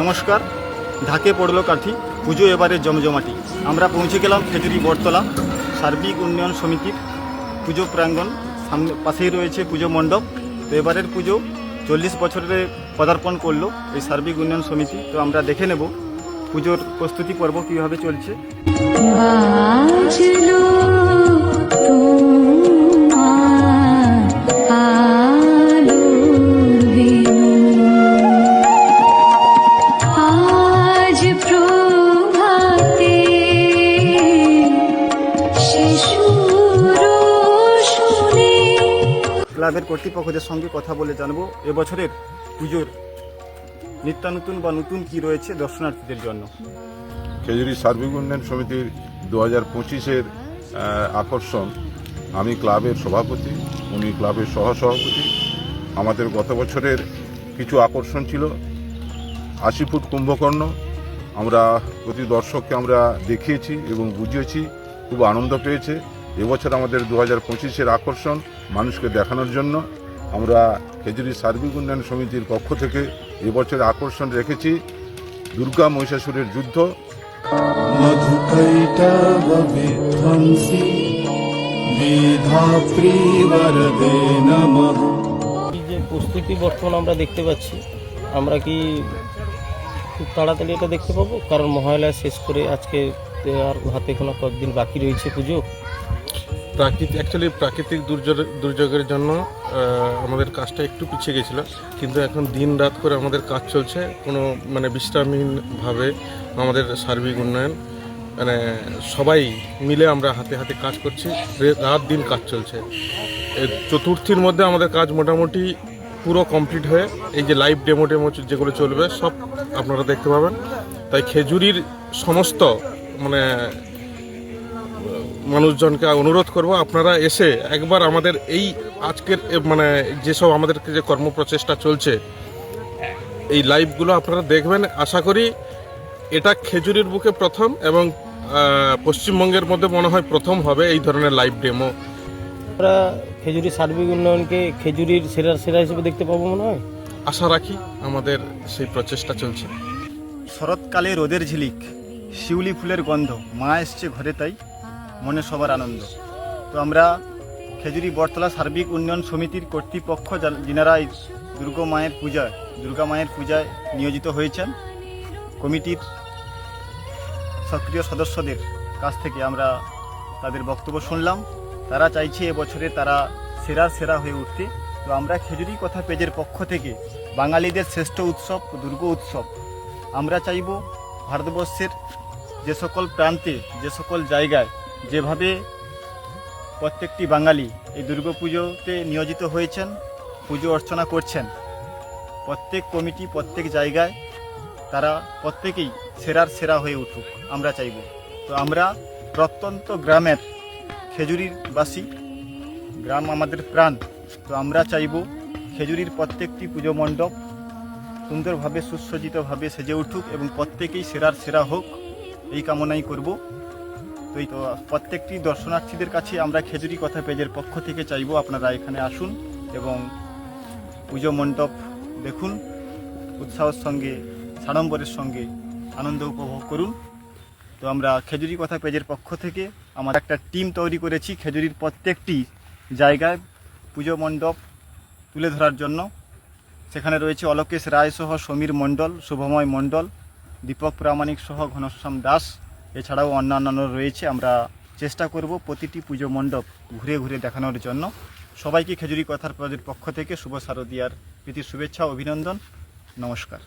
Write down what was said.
নমস্কার, ঢাকে পড়ল কাঠি, পুজো এবারে জমজমাটি। আমরা পৌঁছে গেলাম খেজুরি বটতলা, সার্বিক উন্নয়ন সমিতির পুজো প্রাঙ্গণ, সামনে পাশেই রয়েছে পুজো মণ্ডপ। তো এবারের পুজো চল্লিশ বছরে পদার্পণ করল এই সার্বিক উন্নয়ন সমিতি। তো আমরা দেখে নেব পুজোর প্রস্তুতি পর্ব কীভাবে চলছে। ক্লাবের কর্তৃপক্ষদের সঙ্গে কথা বলে জানব। এবছরের পুজোর নিত্যানতুন বা নতুন কি রয়েছে দর্শনার্থীদের জন্য? খেজুরি সার্বিক উন্নয়ন সমিতির দু হাজার পঁচিশের আকর্ষণ। আমি ক্লাবের সভাপতি, উনি ক্লাবের সহসভাপতি। আমাদের গত বছরের কিছু আকর্ষণ ছিল। আশি ফুট কুম্ভকর্ণ, আমরা প্রতি দর্শককে আমরা দেখিয়েছি এবং বুঝিয়েছি। খুব আনন্দ পেয়েছে। এবছর আমাদের দু হাজার পঁচিশের আকর্ষণ মানুষকে দেখানোর জন্য আমরা খেজুরি সার্বিক উন্নয়ন সমিতির পক্ষ থেকে এবছর আকর্ষণ রেখেছি দুর্গা মহিষাসুরের যুদ্ধ। যে প্রস্তুতি বর্তমান আমরা দেখতে পাচ্ছি আমরা কি খুব তাড়াতাড়ি এটা দেখতে পাবো? কারণ মহালয়া শেষ করে আজকে আর হাতে কোনো কয়েকদিন বাকি রয়েছে পুজো। প্রাকৃতিক অ্যাকচুয়ালি প্রাকৃতিক দুর্যোগ, দুর্যোগের জন্য আমাদের কাজটা একটু পিছিয়ে গেছিল। কিন্তু এখন দিন রাত করে আমাদের কাজ চলছে, কোনো মানে বিশ্রামহীনভাবে আমাদের সার্বিক উন্নয়ন মানে সবাই মিলে আমরা হাতে হাতে কাজ করছি রাত দিন কাজ চলছে। চতুর্থীর মধ্যে আমাদের কাজ মোটামুটি পুরো কমপ্লিট হয়ে, এই যে লাইভ ডেমো ডেমো যেগুলো চলবে, সব আপনারা দেখতে পাবেন। তাই খেজুরির সমস্ত মানে মানুষজনকে অনুরোধ করব আপনারা এসে একবার আমাদের এই আজকের মানে যেসব আমাদের যে কর্মপ্রচেষ্টা চলছে এই লাইভগুলো আপনারা দেখবেন। আশা করি এটা খেজুরির বুকে প্রথম এবং পশ্চিমবঙ্গের মধ্যে মনে হয় প্রথম হবে এই ধরনের লাইভ ডেমো। আমরা খেজুরি সার্বিক উন্নয়নকে খেজুরির সেরা সেরা হিসেবে দেখতে পাবো মনে হয়? আশা রাখি আমাদের সেই প্রচেষ্টা চলছে। শরৎকালে রোদের ঝিলিক শিউলি ফুলের গন্ধ মা এসছে ঘরে তাই। মনে সবার আনন্দ। তো আমরা খেজুরি বটতলা সার্বিক উন্নয়ন সমিতির কর্তৃপক্ষ যিনারা এই দুর্গা মায়ের পূজায়, দুর্গা মায়ের পূজায় নিয়োজিত হয়েছেন, কমিটির সক্রিয় সদস্যদের কাছ থেকে আমরা তাদের বক্তব্য শুনলাম। তারা চাইছে এবছরে তারা সেরা সেরা হয়ে উঠতে। তো আমরা খেজুরি কথা পেজের পক্ষ থেকে বাঙালিদের শ্রেষ্ঠ উৎসব, দুর্গা উৎসব। আমরা চাইব ভারতবর্ষের যে সকল প্রান্তে, যে সকল জায়গায় যেভাবে প্রত্যেকটি বাঙালি এই দুর্গাপুজোতে নিয়োজিত হয়েছেন, পুজো অর্চনা করছেন, প্রত্যেক কমিটি, প্রত্যেক জায়গায় তারা প্রত্যেকেই সেরার সেরা হয়ে উঠুক, আমরা চাইব। তো আমরা প্রত্যন্ত গ্রামের খেজুরির বাসী, গ্রাম আমাদের প্রাণ, তো আমরা চাইব খেজুরির প্রত্যেকটি পুজো মণ্ডপ সুন্দরভাবে, সুসজ্জিতভাবে সেজে উঠুক এবং প্রত্যেকেই সেরার সেরা হোক, এই কামনাই করব। তো এই তো প্রত্যেকটি দর্শনার্থীদের কাছে আমরা খেজুরি কথা পেজের পক্ষ থেকে চাইব আপনারা এখানে আসুন এবং পুজো মণ্ডপ দেখুন, উৎসাহের সঙ্গে, সাড়ম্বরের সঙ্গে আনন্দ উপভোগ করুন। তো আমরা খেজুরি কথা পেজের পক্ষ থেকে আমার একটা টিম তৈরি করেছি খেজুরির প্রত্যেকটি জায়গায় পুজো মণ্ডপ তুলে ধরার জন্য। সেখানে রয়েছে অলোকেশ রায় সহ সমীর মণ্ডল, শুভময় মণ্ডল, দীপক প্রামাণিক সহ ঘনশ্যাম দাস এছাড়াও অন্যান্য রয়েছে। আমরা চেষ্টা করব প্রতিটি পুজো মণ্ডপ ঘুরে ঘুরে দেখানোর জন্য। সবাইকে খেজুরি কথার প্রজেক্ট পক্ষ থেকে শুভ শারদীয়ার প্রীতির শুভেচ্ছা, অভিনন্দন। নমস্কার।